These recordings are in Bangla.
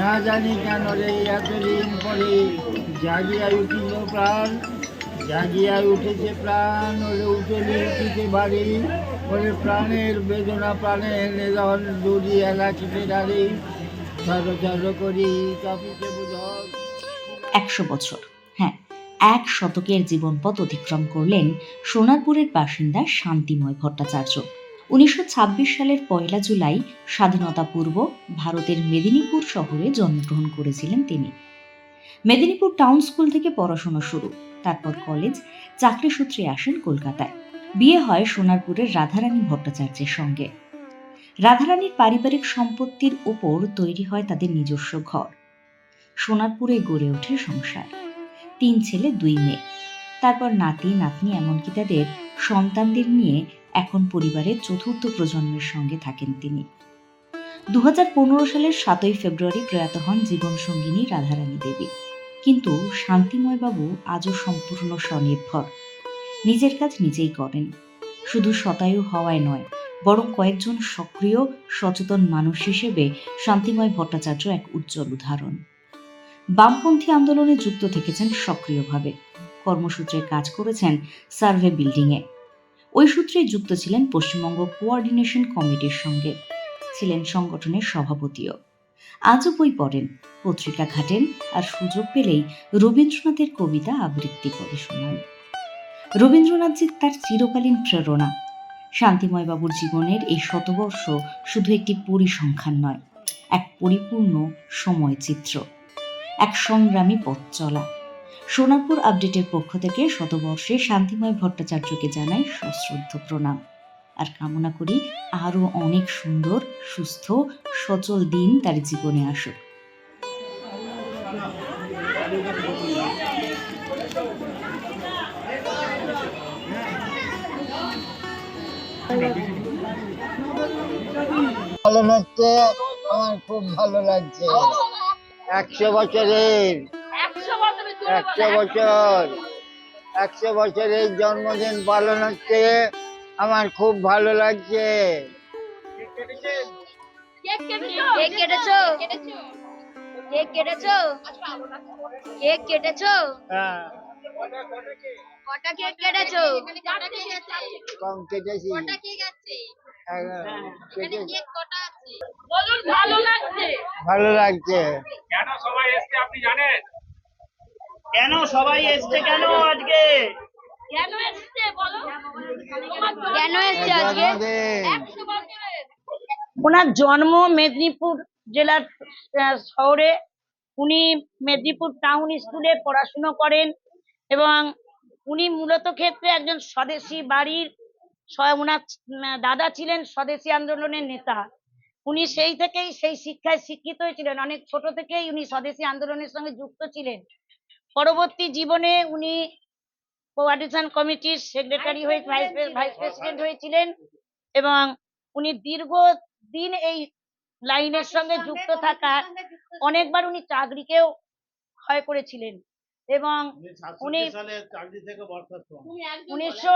না জানি কেন রে এতদিন পরে জাগিয়া উঠিল প্রাণ। জাগিয়া উঠেছে প্রাণ, ওরে উঠেলি উঠিতে বাড়ি। ওরে প্রাণের বেদনা প্রাণে নিধন দুরি এলাচিতে দাঁড়ি ছড় ছড় করি কাপিতে বুঝক একশো বছর হ্যাঁ এক শতকের জীবনপথ অতিক্রম করলেন সোনারপুরের বাসিন্দা শান্তিময় ভট্টাচার্য। উনিশশো ছাব্বিশ সালের পয়লা জুলাই স্বাধীনতা পূর্ব ভারতের মেদিনীপুর শহরে জন্মগ্রহণ করেছিলেন তিনি। মেদিনীপুর টাউন স্কুল থেকে পড়াশোনা শুরু। তারপর কলেজ, চাকরি সূত্রে আসেন কলকাতায়। বিয়ে হয় সোনারপুরের রাধারানী ভট্টাচার্যের সঙ্গে। রাধারানীর পারিবারিক সম্পত্তির ওপর তৈরি হয় তাদের নিজস্ব ঘর। সোনারপুরে গড়ে ওঠে সংসার। তিন ছেলে, দুই মেয়ে। তারপর নাতি, নাতনি এমনকি তাদের সন্তানদের নিয়ে এখন পরিবারের চতুর্থ প্রজন্মের সঙ্গে থাকেন তিনি। দু হাজার পনেরো সালের সাতই ফেব্রুয়ারি প্রয়াত হন জীবনসঙ্গিনী রাধারানী দেবী। কিন্তু শান্তিময়বাবু আজও সম্পূর্ণ স্বনির্ভর। নিজের কাজ নিজেই করেন। শুধু শতায়ু হওয়ায় নয়, বরং কয়েকজন সক্রিয়, সচেতন মানুষ হিসেবে শান্তিময় ভট্টাচার্য এক উজ্জ্বল উদাহরণ। বামপন্থী আন্দোলনে যুক্ত থেকেছেন সক্রিয়ভাবে। কর্মসূত্রে কাজ করেছেন সার্ভে বিল্ডিংয়ে। ওই সূত্রেই যুক্ত ছিলেন পশ্চিমবঙ্গ কোঅর্ডিনেশন কমিটির সঙ্গে। ছিলেন সংগঠনের সভাপতিও। আজও বই পড়েন, পত্রিকা ঘাটেন আর সুযোগ পেলেই রবীন্দ্রনাথের কবিতা আবৃত্তি করে শোনান। রবীন্দ্রনাথজি তার চিরকালীন প্রেরণা। শান্তিময়বাবুর জীবনের এই শতবর্ষ শুধু একটি পরিসংখ্যান নয়, এক পরিপূর্ণ সময় চিত্র এক সংগ্রামী পথ চলা। সোনারপুর আপডেটের পক্ষ থেকে শতবর্ষে শান্তিময় ভট্টাচার্যকে জানাই সশ্রদ্ধ প্রণাম। আর কামনা করি আরও অনেক সুন্দর, সুস্থ সচল দিন তার জীবনে আসুক। ভালো লাগছে? আমার খুব ভালো লাগছে। একশো বছরের একশো বছর একশো বছরের জন্মদিন পালন হচ্ছে। আমার খুব ভালো লাগছে। কেক কেটেছো? কেক কেটেছো? কেক কেটেছো? হ্যাঁ। কটা কেক কেটেছো? কম কেটেছি। কটা কেক আছে হ্যাঁ, আছে? বলুন ভালো লাগছে। কেন সবাই এসছে আপনি জানেন? কেন সবাই এসছে কেন আজকে? কেন এসছে বলো? কেন এসছে আজকে? ওনার জন্ম মেদিনীপুর জেলার শহরে। উনি মেদিনীপুর টাউন স্কুলে পড়াশুনো করেন এবং উনি মূলত ক্ষেত্রে একজন স্বদেশী বাড়ির ওনার দাদা ছিলেন স্বদেশী আন্দোলনের নেতা। উনি সেই থেকেই সেই শিক্ষায় শিক্ষিত হয়েছিলেন। অনেক ছোট থেকেই উনি স্বদেশী আন্দোলনের সঙ্গে যুক্ত ছিলেন। পরবর্তী জীবনে উনি কোয়ার্ডিনেশন কমিটির সেক্রেটারি হয়ে ভাইস প্রেসিডেন্ট হয়েছিলেন এবং উনি দীর্ঘ দিন এই লাইনের সঙ্গে যুক্ত থাকার অনেকবার উনি চাকরিকেও ক্ষয় করেছিলেন এবং উনি উনিশশো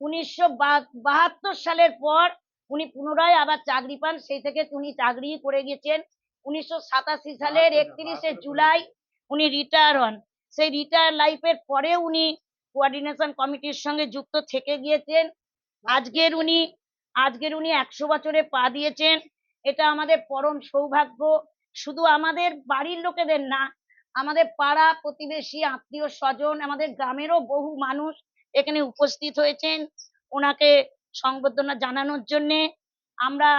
উনিশশো বা- বাহাত্তর সালের পর উনি পুনরায় আবার চাকরি পান সেই থেকে উনি চাকরি করে গেছেন উনিশশো সাতাশি সালের একত্রিশে জুলাই উনি রিটায়ার হন। সেই রিটায়ার লাইফের পরে উনি কোঅর্ডিনেশন কমিটির সঙ্গে যুক্ত থেকে গিয়েছেন। আজকের উনি আজকের উনি একশো বছরে পা দিয়েছেন। এটা আমাদের পরম সৌভাগ্য। শুধু আমাদের বাড়ির লোকেদের না, আমাদের পাড়া প্রতিবেশী, আত্মীয় স্বজন, আমাদের গ্রামেরও বহু মানুষ এখানে উপস্থিত হয়েছেন ওনাকে সংবর্ধনা জানানোর জন্যে। আমরা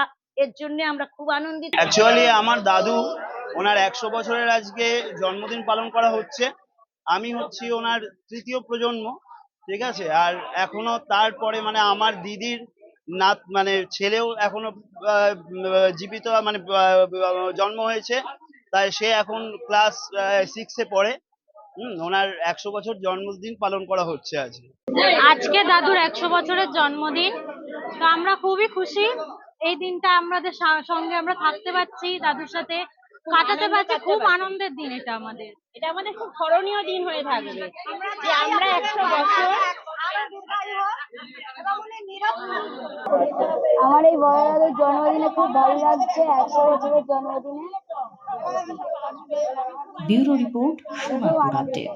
এর জন্য আমরা খুব আনন্দিত। অ্যাকচুয়ালি আমার দাদু ওনার একশো বছরের আজকে জন্মদিন পালন করা হচ্ছে। আমি হচ্ছি ওনার তৃতীয় প্রজন্ম, ঠিক আছে? আর এখনও তারপরে মানে আমার দিদির নাত মানে ছেলেও এখনও জীবিত মানে জন্ম হয়েছে। তাই সে এখন ক্লাস সিক্সে পড়ে। হুম, ওনার একশো বছর জন্মদিন পালন করা হচ্ছে আজ। আজকে দাদুর একশো বছরের জন্মদিন। তো আমরা খুবই খুশি। এই দিনটা আমাদের সঙ্গে আমরা থাকতে পারছি, দাদুর সাথে কাটাতে পারছি। খুব আনন্দের দিন এটা আমাদের। এটা আমাদের খুব স্মরণীয় দিন হয়ে থাকবে। যে আমরা একশো বছর আমার এই বড় দাদুর জন্মদিনে খুব ভালো লাগছে একশো বছরের জন্মদিনে। Bureau report Sonarpur update.